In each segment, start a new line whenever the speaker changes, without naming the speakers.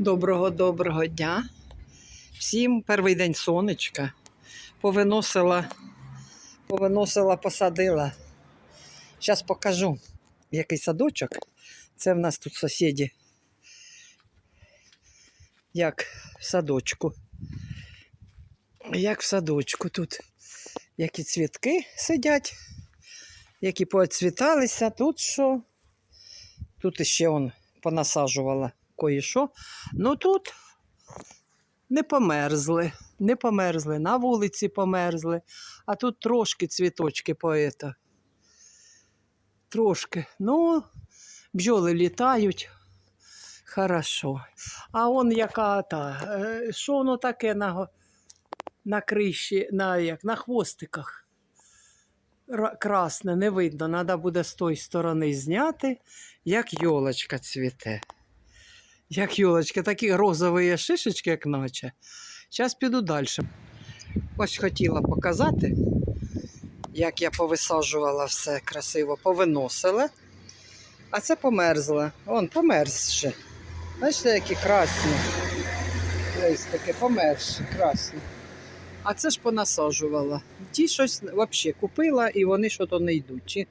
Доброго доброго дня. Всім перший день сонечка. Повиносила, повиносила, посадила. Зараз покажу, який садочок. Це в нас тут сусіді. Як в садочку. Як в садочку тут. Які цвітки сидять, які поцвіталися. Тут що? Тут іще он понасаджувала кое-що. Ну тут не померзли, не померзли, на вулиці померзли, а тут трошки цвіточки поета. Трошки. Ну, бджоли літають. Хорошо. А он яка та, е, що воно таке на, на криші, на, як, на хвостиках? Ра- Красне, не видно, треба буде з тої сторони зняти, як йолочка цвіте. Як йолочка, такі розові шишечки, як наче. Зараз піду далі. Ось хотіла показати, як я повисаджувала все красиво, повиносила. А це померзло. Вон, померз ще. Бачите, які красні. Листики померзші, красні. А це ж понасаджувала. Ті щось взагалі купила і вони що то не йдуть.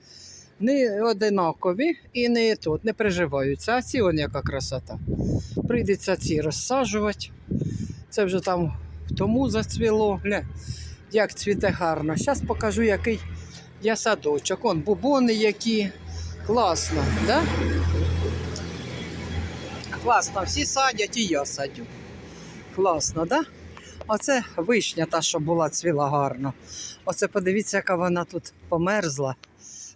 Не одинакові і не тут, не приживаються. А ці он яка красота. Прийдеться ці розсаджувати. Це вже там тому зацвіло. Гля, як цвіте гарно. Зараз покажу, який я садочок. Он бубони які. Класно, да? Класно, всі садять і я садю. Класно, да? Оце вишня та, що була цвіла гарно. Оце подивіться, яка вона тут померзла.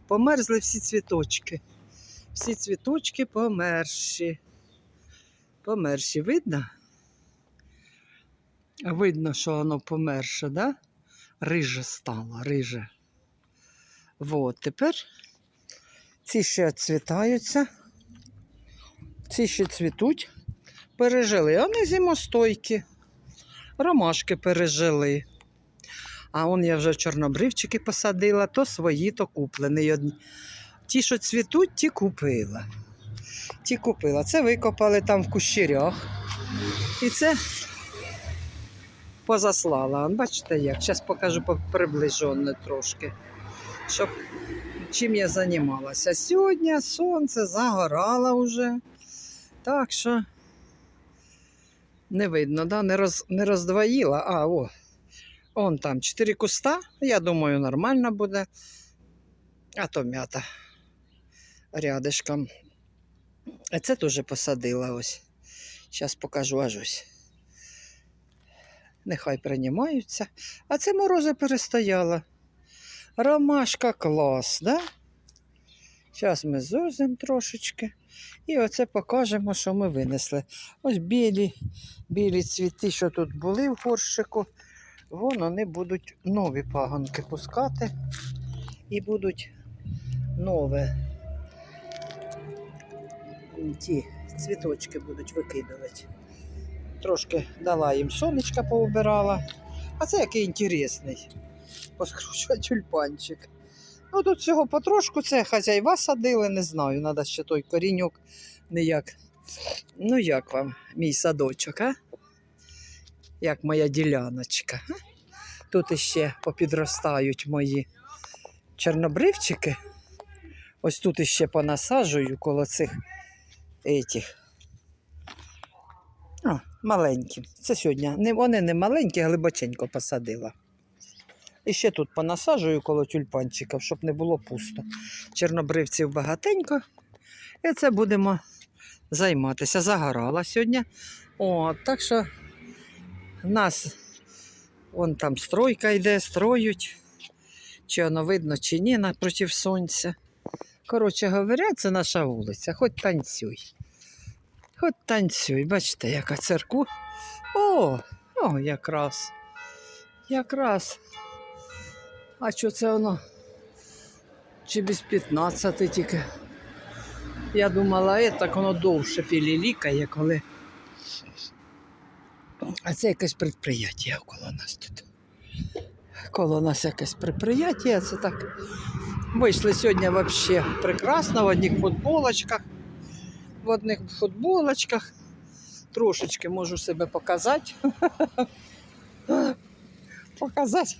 Померзли всі цвіточки. Всі цвіточки померші. Померші, видно? Видно, що воно померше, да? Риже стало, риже. Вот, тепер ці ще цвітаються. Ці ще цвітуть. Пережили. Вони зимостойкі. Ромашки пережили. А он я вже чорнобривчики посадила, то свої, то куплені. Ті, що цвітуть, ті купила. Ті купила. Це викопали там в кущерях. І це позаслала. Бачите як? Зараз покажу по- приближено трошки. Щоб чим я займалася. Сьогодні сонце загорало вже. Так що не видно, да? не, роз, не роздвоїла. А, о, Он там чотири куста, я думаю, нормально буде. А то м'ята рядишком. А це теж посадила ось. Зараз покажу аж ось. Нехай приймаються. А це морози перестояла. Ромашка клас, да? Зараз ми зузимо трошечки. І оце покажемо, що ми винесли. Ось білі, білі цвіти, що тут були в горщику. Вон вони будуть нові пагонки пускати і будуть нові ті цвіточки будуть викидувати. Трошки дала їм сонечка поубирала. А це який інтересний. Поскручувати тюльпанчик. Ну тут всього потрошку це хазяйва садили, не знаю, треба ще той коріньок ніяк. Ну як вам, мій садочок, а? Як моя діляночка. Тут іще попідростають мої чорнобривчики. Ось тут іще понасаджую коло цих етіх. О, маленькі. Це сьогодні. Вони не маленькі, глибоченько посадила. І ще тут понасаджую коло тюльпанчиків, щоб не було пусто. Чорнобривців багатенько. І це будемо займатися. Загорала сьогодні. О, так що в нас вон там стройка йде, строють. Чи воно видно, чи ні, напротив сонця. Коротше говоря, це наша вулиця. Хоч танцюй. Хоч танцюй. Бачите, яка церква. О, о, якраз. Якраз. А що це воно? Чи без 15 тільки? Я думала, е, так воно довше пілілікає, коли. А це якесь предприятие коло нас тут. Коло нас якесь предприятие, це так. Вийшли сьогодні взагалі прекрасно в одних футболочках. В одних футболочках. Трошечки можу себе показати. Показати.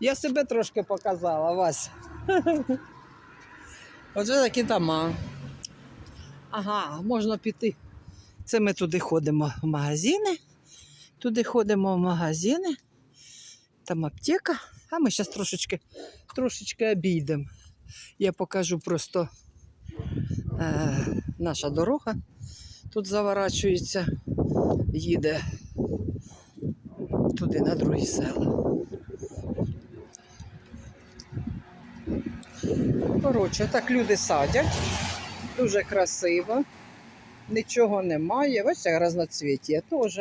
Я себе трошки показала, Вась. Оце такі дома. Ага, можна піти. Це ми туди ходимо в магазини. Туди ходимо в магазини. Там аптека. А ми зараз трошечки, трошечки обійдемо. Я покажу просто е, наша дорога. Тут заворачується, їде туди на другі села. Коротше, так люди садять. Дуже красиво. Нічого немає. Бачите, разноцвіття теж.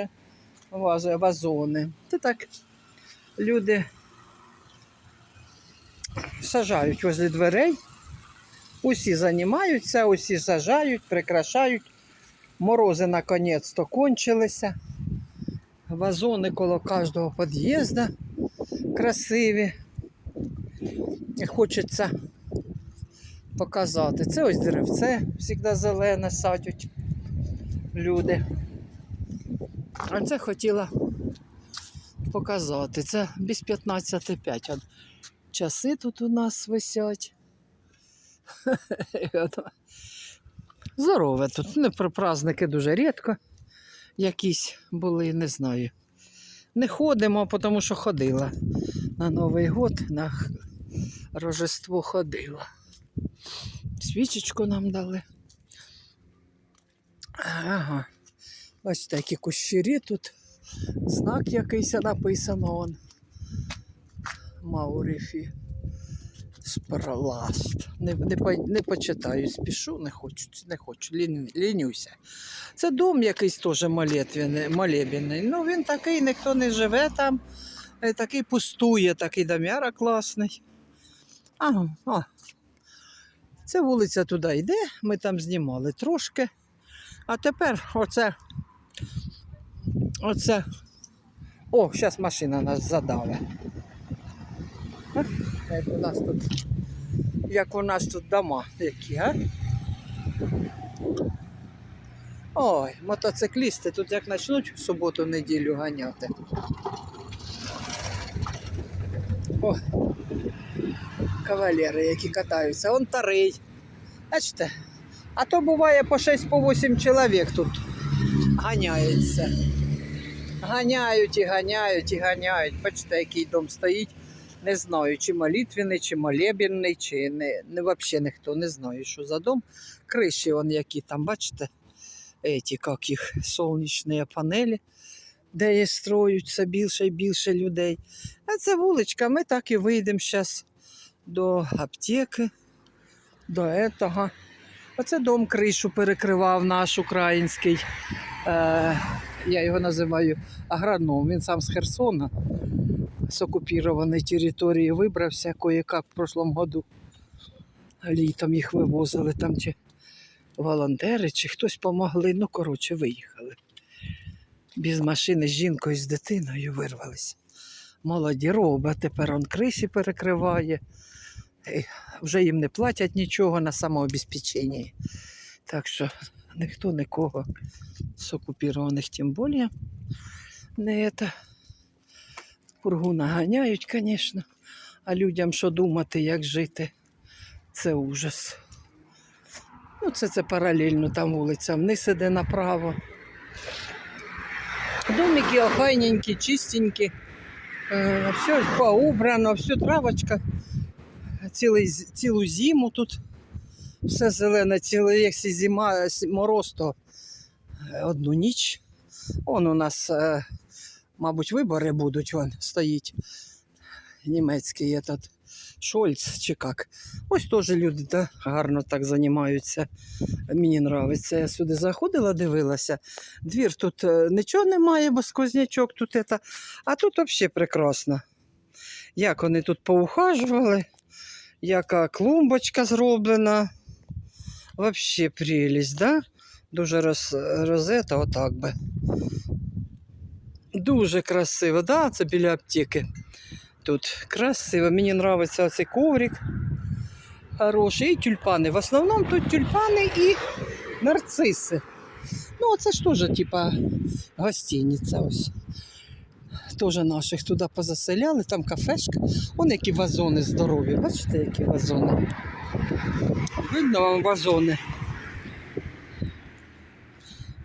Вазони. Це так люди сажають возле дверей. Усі займаються, усі сажають, прикрашають. Морози наконець-то кончилися. Вазони коло кожного під'їзду красиві. Хочеться показати. Це ось деревце завжди зелене садять люди. А це хотіла показати. Це без 15,5. Часи тут у нас висять. Здорове тут. Не про праздники дуже рідко. Якісь були, не знаю. Не ходимо, тому що ходила. На Новий год, на Рождество ходила. Свічечку нам дали. Ага. Бачите, які кущері тут. Знак якийсь написано он. Маурифі. Спраласт. Не, не, не почитаю, спішу, не хочу, не хочу, лін, лінюся. Це дом якийсь теж молитвений. Ну він такий, ніхто не живе там. Е, Такий пустує, такий домяра класний. Ага. Це вулиця туди йде, ми там знімали трошки. А тепер оце. Оце. О, зараз машина нас задаве. А? Як у нас тут, як у нас тут дома які, а? Ой, мотоциклісти тут як почнуть в суботу-неділю ганяти. О, кавалери, які катаються. Он тарий. Бачите? А то буває по 6 по 8 чоловік тут ганяється. Ганяють і ганяють і ганяють. Бачите, який дом стоїть. Не знаю, чи молитвенний, чи молебенний, чи не, не взагалі ніхто не знає, що за дом. Криші, вон які там, бачите, еті, як їх сонячні панелі, де є строються більше і більше людей. А це вуличка, ми так і вийдемо зараз до аптеки, до этого. Оце дом кришу перекривав наш український. Е, я його називаю агроном. Він сам з Херсона, з окупованої території вибрався кое-як в прошлому году. Літом їх вивозили там чи волонтери, чи хтось помогли. Ну, коротше, виїхали. Без машини з жінкою з дитиною вирвалися. Молоді робить, тепер он криші перекриває. Вже їм не платять нічого на самообезпеченні. Так що ніхто нікого з окупованих тим більше не это. Пургу наганяють, звісно. А людям що думати, як жити, це ужас. Ну, це, це паралельно там вулиця вниз іде направо. Домики охайненькі, чистенькі. Е, все поубрано, все травочка. Цілий, цілу зиму тут все зелене, ціле, якщо зима, мороз, то е, одну ніч. Он у нас, е, мабуть, вибори будуть, вон стоїть німецький этот, Шольц чи як. Ось теж люди да, гарно так займаються. Мені подобається. Я сюди заходила, дивилася. Двір тут е, нічого немає, бо сквознячок тут. Это. А тут взагалі прекрасно. Як вони тут поухажували, яка клумбочка зроблена. Взагалі прелість, да? Дуже роз, розета, отак би. Дуже красиво, да? Це біля аптеки. Тут красиво. Мені подобається цей коврик. Хороший. І тюльпани. В основному тут тюльпани і нарциси. Ну, це ж теж, типа, гостиниця ось. Теж наших туди позаселяли, там кафешка. Вон які вазони здорові. Бачите, які вазони? Видно вам вазони?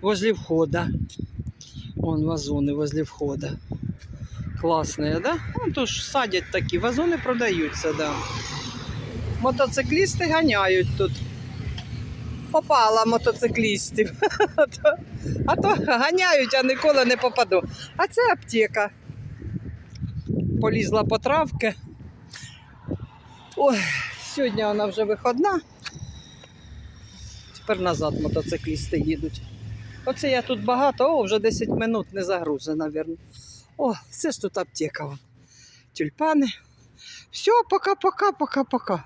Возле входа. Вон вазони возле входа. Классные, да? Ну, то ж садять такі, вазони продаються, да. Мотоциклісти ганяють тут. Попала мотоциклістів. А то, ганяють, а ніколи не попаду. А це аптека. Полізла по травки. Ой, сьогодні вона вже виходна. Тепер назад мотоциклісти їдуть. Оце я тут багато, о, вже 10 минут не загружена, мабуть. О, це ж тут аптека. Тюльпани. Все, пока-пока, пока-пока.